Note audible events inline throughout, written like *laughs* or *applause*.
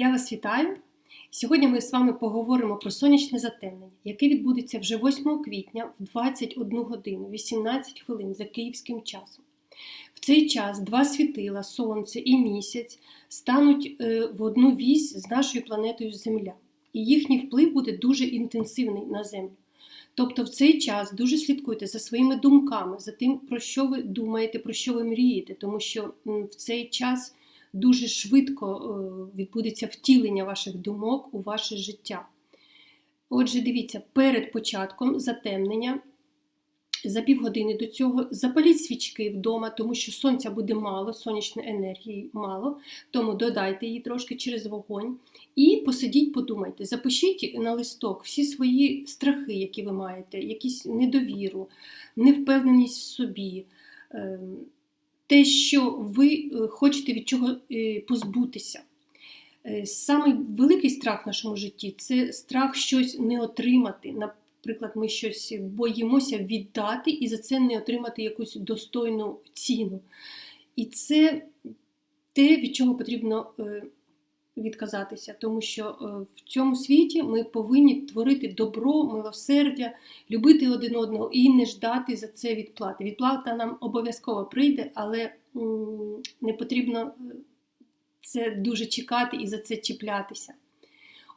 Я вас вітаю. Сьогодні ми з вами поговоримо про сонячне затемнення, яке відбудеться вже 8 квітня в 21 годину 18 хвилин за київським часом. В цей час два світила, Сонце і місяць, стануть е, в одну вісь з нашою планетою Земля, і їхній вплив буде дуже інтенсивний на Землю. Тобто в цей час дуже слідкуйте за своїми думками, за тим, про що ви думаєте, про що ви мрієте, тому що в цей час дуже швидко е, відбудеться втілення ваших думок у ваше життя. Отже, дивіться, перед початком затемнення, за півгодини до цього запаліть свічки вдома, тому що сонця буде мало, сонячної енергії мало, тому додайте її трошки через вогонь. І посидіть, подумайте, запишіть на листок всі свої страхи, які ви маєте, якісь недовіру, невпевненість в собі. Те, що ви е, хочете від чого е, позбутися. Е, самий великий страх в нашому житті це страх щось не отримати. Наприклад, ми щось боїмося віддати і за це не отримати якусь достойну ціну. І це те, від чого потрібно відказатися, тому що в цьому світі ми повинні творити добро, милосердя, любити один одного і не ждати за це відплати. Відплата нам обов'язково прийде, але не потрібно е, це дуже чекати і за це чіплятися.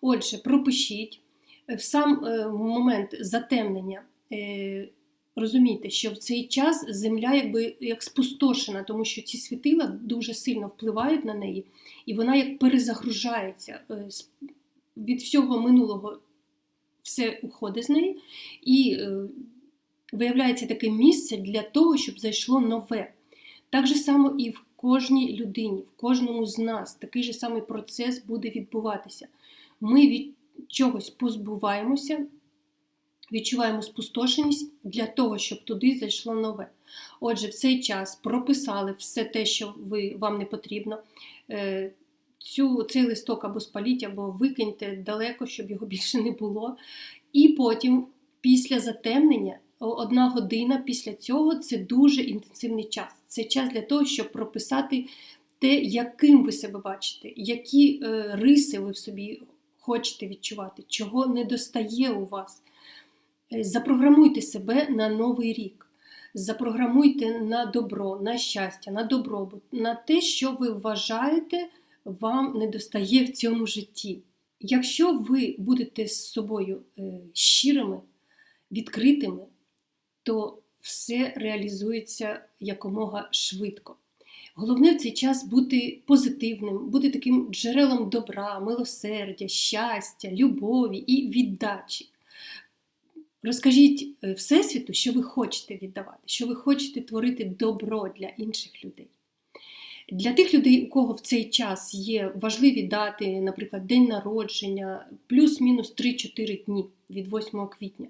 Отже, пропишіть в сам е, момент затемнення. Е, розумійте, що в цей час земля якби як спустошена, тому що ці світила дуже сильно впливають на неї, і вона як перезагружається від всього минулого все уходить з неї, і виявляється таке місце для того, щоб зайшло нове. Так же само і в кожній людині, в кожному з нас такий же самий процес буде відбуватися. Ми від чогось позбуваємося, відчуваємо спустошеність для того, щоб туди зайшло нове. Отже, в цей час прописали все те, що ви, вам не потрібно. Е, цю, Цей листок або спаліть, або викиньте далеко, щоб його *laughs* більше не було. І потім, після затемнення, одна година після цього це дуже інтенсивний час. Це час для того, щоб прописати те, яким ви себе бачите, які е, риси ви в собі хочете відчувати, чого не достає у вас. Е, запрограмуйте себе на новий рік. Запрограмуйте на добро, на щастя, на добробут, на те, що ви вважаєте, вам не достає в цьому житті. Якщо ви будете з собою е, щирими, відкритими, то все реалізується якомога швидко. Головне в цей час бути позитивним, бути таким джерелом добра, милосердя, щастя, любові і віддачі. Розкажіть е, Всесвіту, що ви хочете віддавати, що ви хочете творити добро для інших людей. Для тих людей, у кого в цей час є важливі дати, наприклад, день народження, плюс-мінус 3-4 дні від 8 квітня.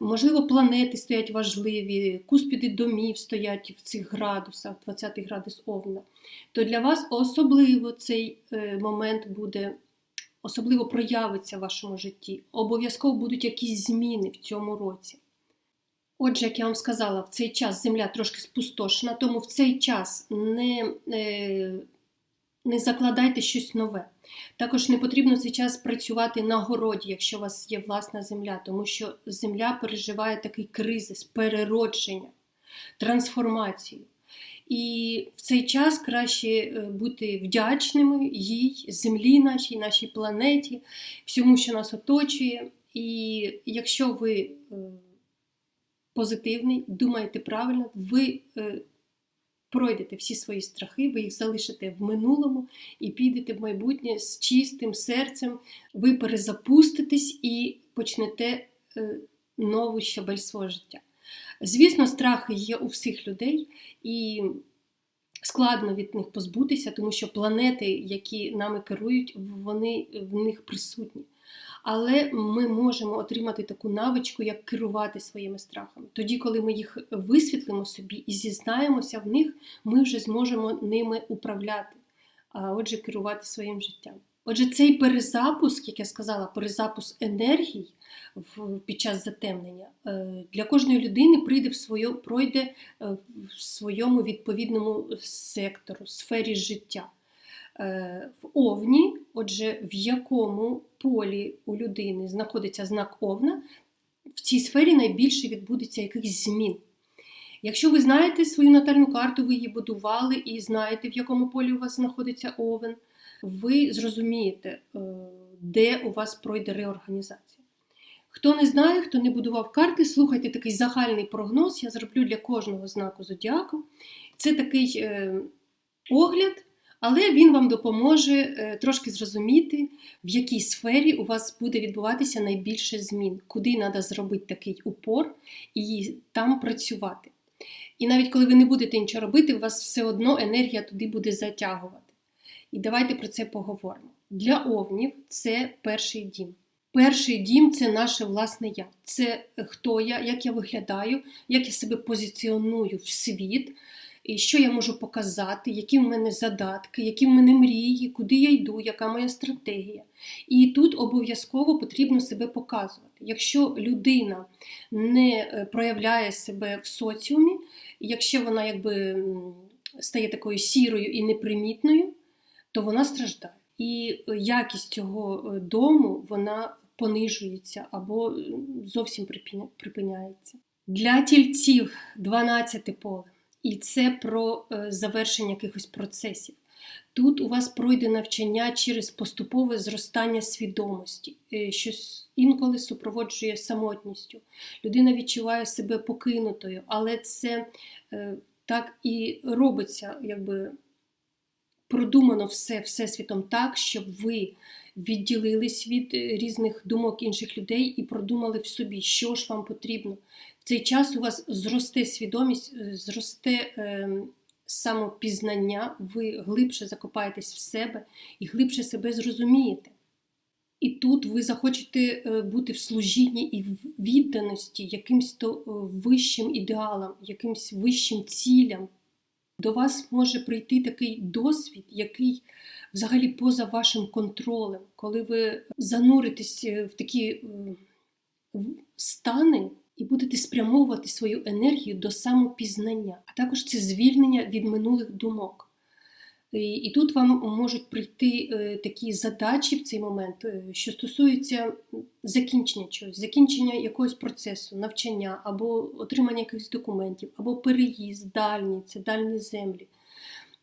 Можливо, планети стоять важливі, куспіди домів стоять в цих градусах, 20 градус Овна, то для вас особливо цей е, момент буде, особливо проявиться в вашому житті. Обов'язково будуть якісь зміни в цьому році. Отже, як я вам сказала, в цей час земля трошки спустошена, тому в цей час не е, не закладайте щось нове. Також не потрібно цей час працювати на городі, якщо у вас є власна земля, тому що земля переживає такий кризис, переродження, трансформацію. І в цей час краще е, бути вдячними їй, землі нашій, нашій планеті, всьому, що нас оточує. І якщо ви е, позитивний, думаєте правильно, ви е, пройдете всі свої страхи, ви їх залишите в минулому і підете в майбутнє з чистим серцем, ви перезапуститесь і почнете нову щабель свого життя. Звісно, страхи є у всіх людей, і складно від них позбутися, тому що планети, які нами керують, вони в них присутні але ми можемо отримати таку навичку, як керувати своїми страхами. Тоді, коли ми їх висвітлимо собі і зізнаємося в них, ми вже зможемо ними управляти, а отже, керувати своїм життям. Отже, цей перезапуск, як я сказала, перезапуск енергій під час затемнення е, для кожної людини прийде в своє, пройде е, в своєму відповідному сектору, сфері життя. Е, в Овні Отже, в якому полі у людини знаходиться знак Овна, в цій сфері найбільше відбудеться якихось змін. Якщо ви знаєте свою натальну карту, ви її будували і знаєте, в якому полі у вас знаходиться овен, ви зрозумієте, е, де у вас пройде реорганізація. Хто не знає, хто не будував карти, слухайте такий загальний прогноз. Я зроблю для кожного знаку зодіаку. Це такий е, огляд, але він вам допоможе е, трошки зрозуміти, в якій сфері у вас буде відбуватися найбільше змін, куди треба зробити такий упор і там працювати. І навіть коли ви не будете нічого робити, у вас все одно енергія туди буде затягувати. І давайте про це поговоримо. Для овнів це перший дім. Перший дім це наше власне я. Це хто я, як я виглядаю, як я себе позиціоную в світ, і що я можу показати, які в мене задатки, які в мене мрії, куди я йду, яка моя стратегія. І тут обов'язково потрібно себе показувати. Якщо людина не е, проявляє себе в соціумі, якщо вона якби стає такою сірою і непримітною, то вона страждає. І якість цього е, дому вона понижується або зовсім припиняється. Для тільців 12 поле. І це про е, завершення якихось процесів. Тут у вас пройде навчання через поступове зростання свідомості, е, що інколи супроводжує самотністю. Людина відчуває себе покинутою, але це е, так і робиться, якби продумано все всесвітом так, щоб ви відділились від різних думок інших людей і продумали в собі, що ж вам потрібно. В цей час у вас зросте свідомість, зросте. Е, самопізнання, ви глибше закопаєтесь в себе і глибше себе зрозумієте. І тут ви захочете е, бути в служінні і в відданості якимсь то е, вищим ідеалам, якимсь вищим цілям. До вас може прийти такий досвід, який взагалі поза вашим контролем, коли ви зануритесь е, в такі стани і будете спрямовувати свою енергію до самопізнання, а також це звільнення від минулих думок. І, тут вам можуть прийти е, такі задачі в цей момент, е, що стосуються закінчення чогось, закінчення якогось процесу, навчання або отримання якихось документів, або переїзд, дальні, це дальні землі,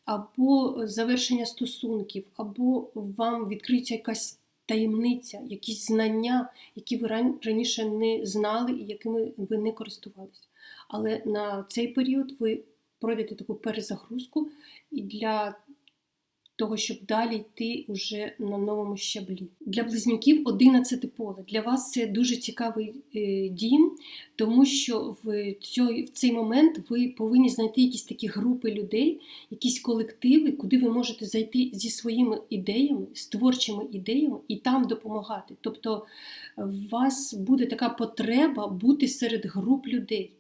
або завершення стосунків, або вам відкриється якась таємниця, якісь знання, які ви раніше не знали і якими ви не користувалися. Але на цей період ви пройдете таку перезагрузку і для того, щоб далі йти уже на новому щаблі. Для близнюків 11 поле. Для вас це дуже цікавий е, дім, тому що в цей, в цей момент ви повинні знайти якісь такі групи людей, якісь колективи, куди ви можете зайти зі своїми ідеями, з творчими ідеями і там допомагати. Тобто у вас буде така потреба бути серед груп людей.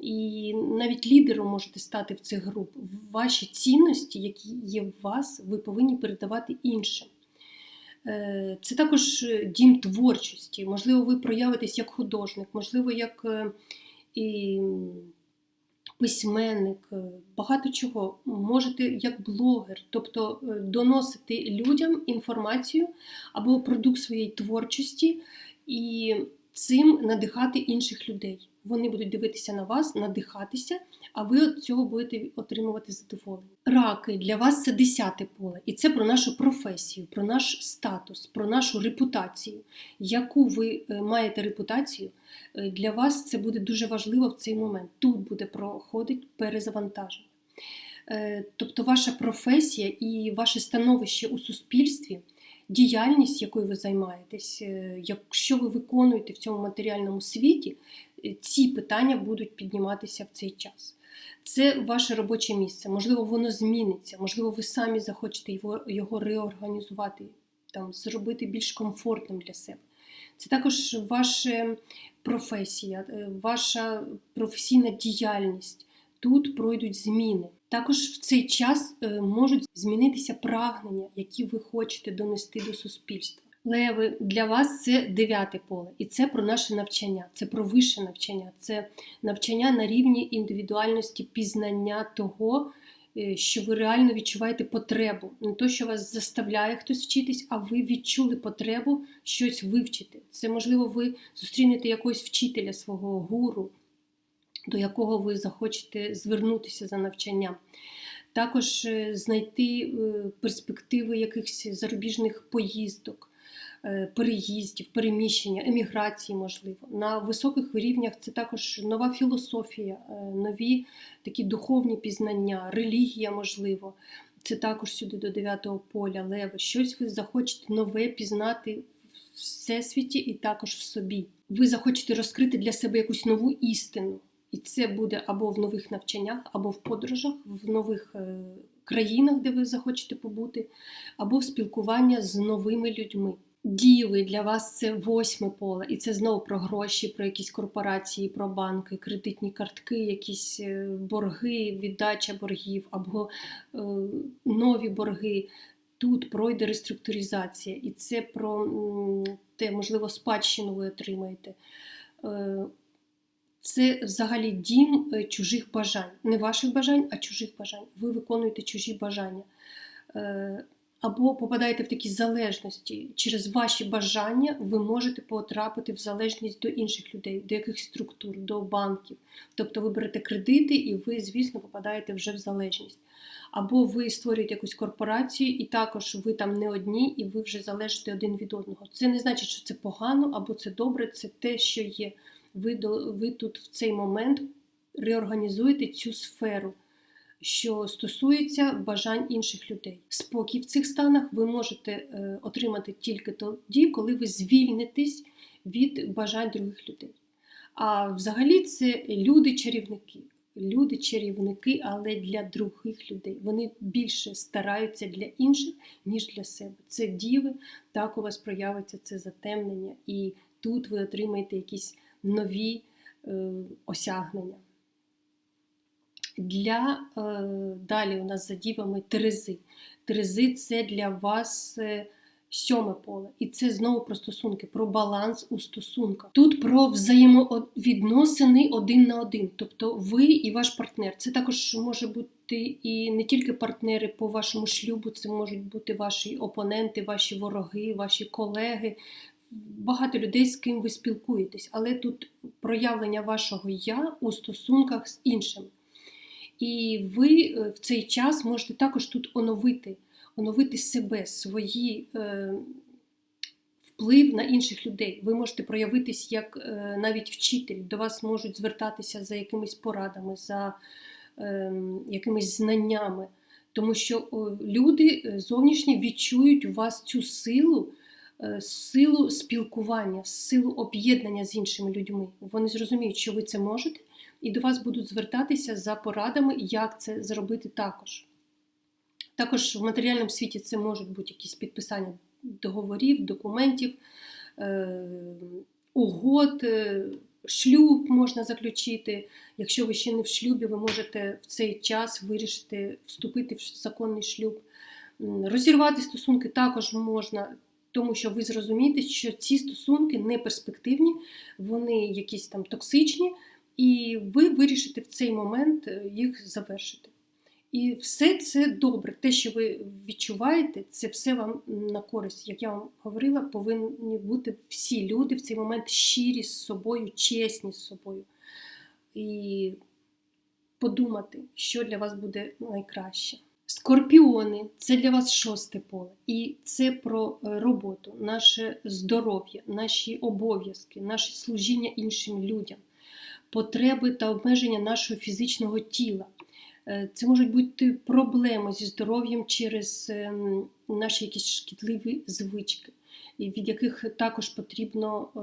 І навіть лідером можете стати в цих груп. Ваші цінності, які є в вас, ви повинні передавати іншим. Е, це також дім творчості. Можливо, ви проявитесь як художник, можливо, як е, і письменник, е, багато чого. Можете як блогер, тобто доносити людям інформацію або продукт своєї творчості і цим надихати інших людей. Вони будуть дивитися на вас, надихатися, а ви від цього будете отримувати задоволення. Раки для вас це десяте поле, і це про нашу професію, про наш статус, про нашу репутацію. Яку ви е, маєте репутацію, е, для вас це буде дуже важливо в цей момент. Тут буде проходити перезавантаження. Е, тобто, ваша професія і ваше становище у суспільстві. Діяльність, якою ви займаєтесь, якщо ви виконуєте в цьому матеріальному світі, ці питання будуть підніматися в цей час. Це ваше робоче місце. Можливо, воно зміниться, можливо, ви самі захочете його його реорганізувати, там, зробити більш комфортним для себе. Це також ваша професія, е, ваша професійна діяльність. Тут пройдуть зміни. Також в цей час е, можуть змінитися прагнення, які ви хочете донести до суспільства. Леви, для вас це дев'яте поле, і це про наше навчання, це про вище навчання, це навчання на рівні індивідуальності, пізнання того, е, що ви реально відчуваєте потребу. Не то, що вас заставляє хтось вчитись, а ви відчули потребу щось вивчити. Це, можливо, ви зустрінете якогось вчителя свого гуру, до якого ви захочете звернутися за навчанням. Також е, знайти е, перспективи якихось зарубіжних поїздок, переїздів, переміщення, еміграції, можливо. На високих рівнях це також нова філософія, е, нові такі духовні пізнання, релігія, можливо. Це також сюди до дев'ятого поля, леви. Щось ви захочете нове пізнати в всесвіті і також в собі. Ви захочете розкрити для себе якусь нову істину. І це буде або в нових навчаннях, або в подорожах, в нових е, країнах, де ви захочете побути, або в спілкування з новими людьми. Діви для вас це восьме поле, і це знову про гроші, про якісь корпорації, про банки, кредитні картки, якісь е, борги, віддача боргів або е, нові борги. Тут пройде реструктуризація, і це про те, можливо, спадщину ви отримаєте. Е, це взагалі дім е, чужих бажань. Не ваших бажань, а чужих бажань. Ви виконуєте чужі бажання. Е, Або попадаєте в такі залежності. Через ваші бажання ви можете потрапити в залежність до інших людей, до якихось структур, до банків. Тобто ви берете кредити і ви, звісно, попадаєте вже в залежність. Або ви створюєте якусь корпорацію, і також ви там не одні, і ви вже залежите один від одного. Це не значить, що це погано або це добре, це те, що є ви, ви тут в цей момент реорганізуєте цю сферу, що стосується бажань інших людей. Спокій в цих станах ви можете е, отримати тільки тоді, коли ви звільнитесь від бажань других людей. А взагалі це люди-чарівники. Люди-чарівники, але для других людей. Вони більше стараються для інших, ніж для себе. Це діви, так у вас проявиться це затемнення, і тут ви отримаєте якісь нові е, осягнення. Для е, Далі у нас за дівами Терези. Терези це для вас е, сьоме поле. І це знову про стосунки, про баланс у стосунках. Тут про взаємовідносини один на один. Тобто ви і ваш партнер. Це також може бути і не тільки партнери по вашому шлюбу, це можуть бути ваші опоненти, ваші вороги, ваші колеги, багато людей, з ким ви спілкуєтесь, але тут проявлення вашого я у стосунках з іншим. І ви е, в цей час можете також тут оновити, оновити себе, свої е, вплив на інших людей. Ви можете проявитись як е, навіть вчитель, до вас можуть звертатися за якимись порадами, за е, якимись знаннями. Тому що люди е, зовнішні відчують у вас цю силу. Е, силу спілкування, силу об'єднання з іншими людьми. Вони зрозуміють, що ви це можете, і до вас будуть звертатися за порадами, як це зробити також. Також в матеріальному світі це можуть бути якісь підписання договорів, документів, е, угод, е, шлюб можна заключити. Якщо ви ще не в шлюбі, ви можете в цей час вирішити вступити в законний шлюб. Розірвати стосунки також можна тому що ви зрозумієте, що ці стосунки не перспективні, вони якісь там токсичні, і ви вирішите в цей момент е, їх завершити. І все це добре. Те, що ви відчуваєте, це все вам на користь. Як я вам говорила, повинні бути всі люди в цей момент щирі з собою, чесні з собою. І подумати, що для вас буде найкраще. Скорпіони це для вас шосте поле, і це про е, роботу, наше здоров'я, наші обов'язки, наше служіння іншим людям, потреби та обмеження нашого фізичного тіла. Е, це можуть бути проблеми зі здоров'ям через ем, наші якісь шкідливі звички, від яких також потрібно е,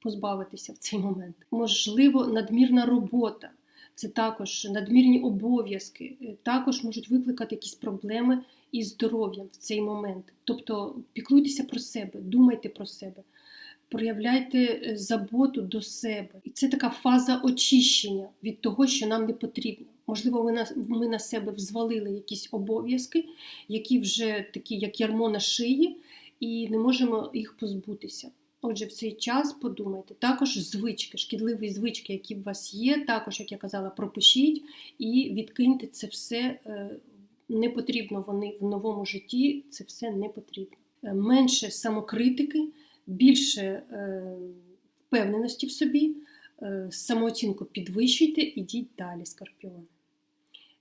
позбавитися в цей момент. Можливо, надмірна робота це також надмірні обов'язки, е, також можуть викликати якісь проблеми із здоров'ям в цей момент. Тобто піклуйтеся про себе, думайте про себе, проявляйте е, заботу до себе. І це така фаза очищення від того, що нам не потрібно. Можливо, ми на, ми на себе взвалили якісь обов'язки, які вже такі, як ярмо на шиї, і не можемо їх позбутися. Отже, в цей час подумайте. Також звички, шкідливі звички, які в вас є, також, як я казала, пропишіть і відкиньте це все. е, Не потрібно вони в новому житті, це все не потрібно. Е, Менше самокритики, більше е, впевненості в собі, е, самооцінку підвищуйте, ідіть далі, скорпіони.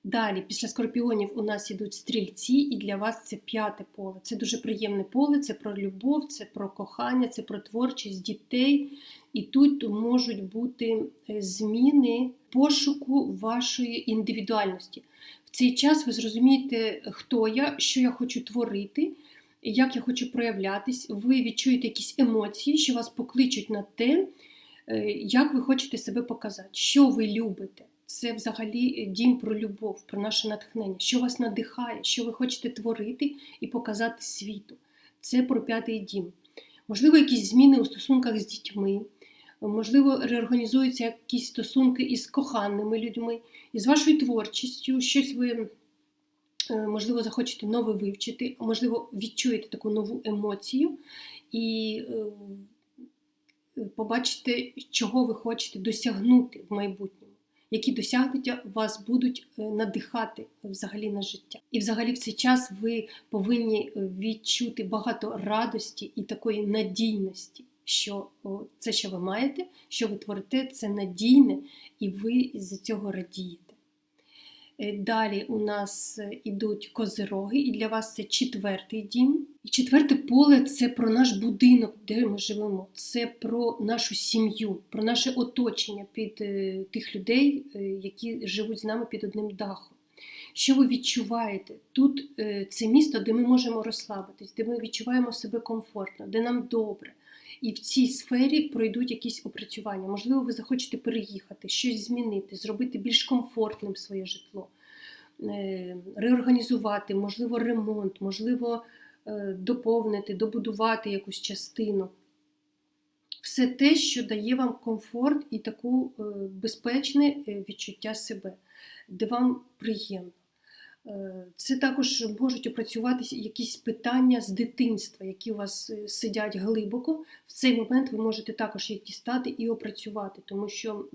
Далі, після скорпіонів у нас ідуть стрільці, і для вас це п'яте поле. Це дуже приємне поле, це про любов, це про кохання, це про творчість дітей. І тут можуть бути е, зміни пошуку вашої індивідуальності. В цей час ви зрозумієте, хто я, що я хочу творити, як я хочу проявлятись. Ви відчуєте якісь емоції, що вас покличуть на те, е, як ви хочете себе показати, що ви любите. Це взагалі дім про любов, про наше натхнення, що вас надихає, що ви хочете творити і показати світу. Це про п'ятий дім. Можливо, якісь зміни у стосунках з дітьми, можливо, реорганізуються якісь стосунки із коханими людьми, із вашою творчістю, щось ви, можливо, захочете нове вивчити, можливо, відчуєте таку нову емоцію і е, побачите, чого ви хочете досягнути в майбутньому які досягнення вас будуть е, надихати взагалі на життя. І взагалі в цей час ви повинні е, відчути багато радості і такої надійності, що це, що ви маєте, що ви творите, це надійне, і ви з цього радієте. Е, Далі у нас ідуть козироги, і для вас це четвертий дім. І четверте поле це про наш будинок, де ми живемо. Це про нашу сім'ю, про наше оточення під е, тих людей, е, які живуть з нами під одним дахом. Що ви відчуваєте? Тут е, це місто, де ми можемо розслабитись, де ми відчуваємо себе комфортно, де нам добре. І в цій сфері пройдуть якісь опрацювання. Можливо, ви захочете переїхати, щось змінити, зробити більш комфортним своє житло, е, реорганізувати, можливо, ремонт, можливо, е, доповнити, добудувати якусь частину. Все те, що дає вам комфорт і таку е, безпечне відчуття себе, де вам приємно. Е, Це також можуть опрацюватися якісь питання з дитинства, які у вас е, сидять глибоко. В цей момент ви можете також їх дістати і опрацювати, тому що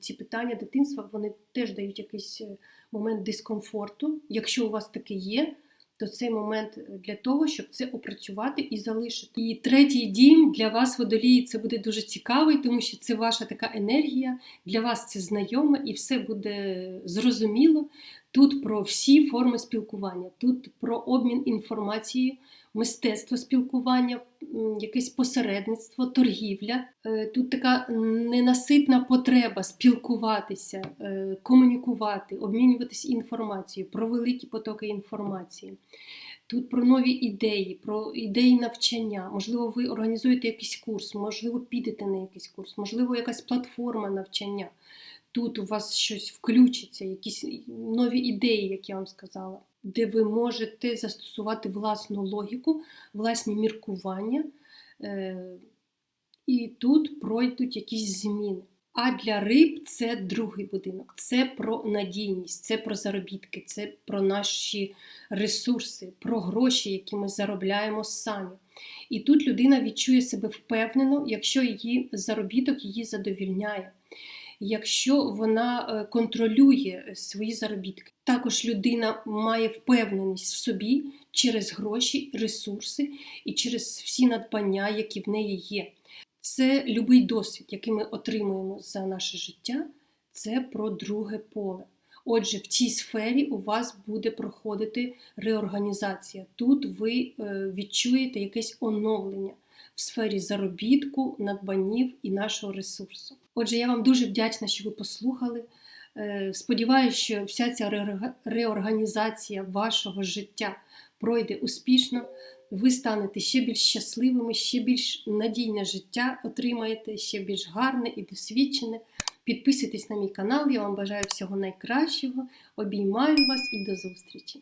ці питання дитинства вони теж дають якийсь е, момент дискомфорту. Якщо у вас таке є, то цей момент для того, щоб це опрацювати і залишити. І третій дім для вас, водолії, це буде дуже цікавий, тому що це ваша така енергія, для вас це знайоме і все буде зрозуміло. Тут про всі форми спілкування, тут про обмін інформацією, мистецтво спілкування, якесь посередництво, торгівля. Е, Тут така ненаситна потреба спілкуватися, е, комунікувати, обмінюватися інформацією, про великі потоки інформації. Тут про нові ідеї, про ідеї навчання. Можливо, ви організуєте якийсь курс, можливо, підете на якийсь курс, можливо, якась платформа навчання. Тут у вас щось включиться, якісь нові ідеї, як я вам сказала, де ви можете застосувати власну логіку, власні міркування, е, і тут пройдуть якісь зміни. А для риб це другий будинок, це про надійність, це про заробітки, це про наші ресурси, про гроші, які ми заробляємо самі. І тут людина відчує себе впевнено, якщо її заробіток її задовільняє якщо вона е, контролює свої заробітки. Також людина має впевненість в собі через гроші, ресурси і через всі надбання, які в неї є. Це любий досвід, який ми отримуємо за наше життя, це про друге поле. Отже, в цій сфері у вас буде проходити реорганізація. Тут ви е, відчуєте якесь оновлення в сфері заробітку, надбанів і нашого ресурсу. Отже, я вам дуже вдячна, що ви послухали. Е, Сподіваюся, що вся ця реорганізація вашого життя пройде успішно. Ви станете ще більш щасливими, ще більш надійне життя отримаєте, ще більш гарне і досвідчене. Підписуйтесь на мій канал, я вам бажаю всього найкращого. Обіймаю вас і до зустрічі!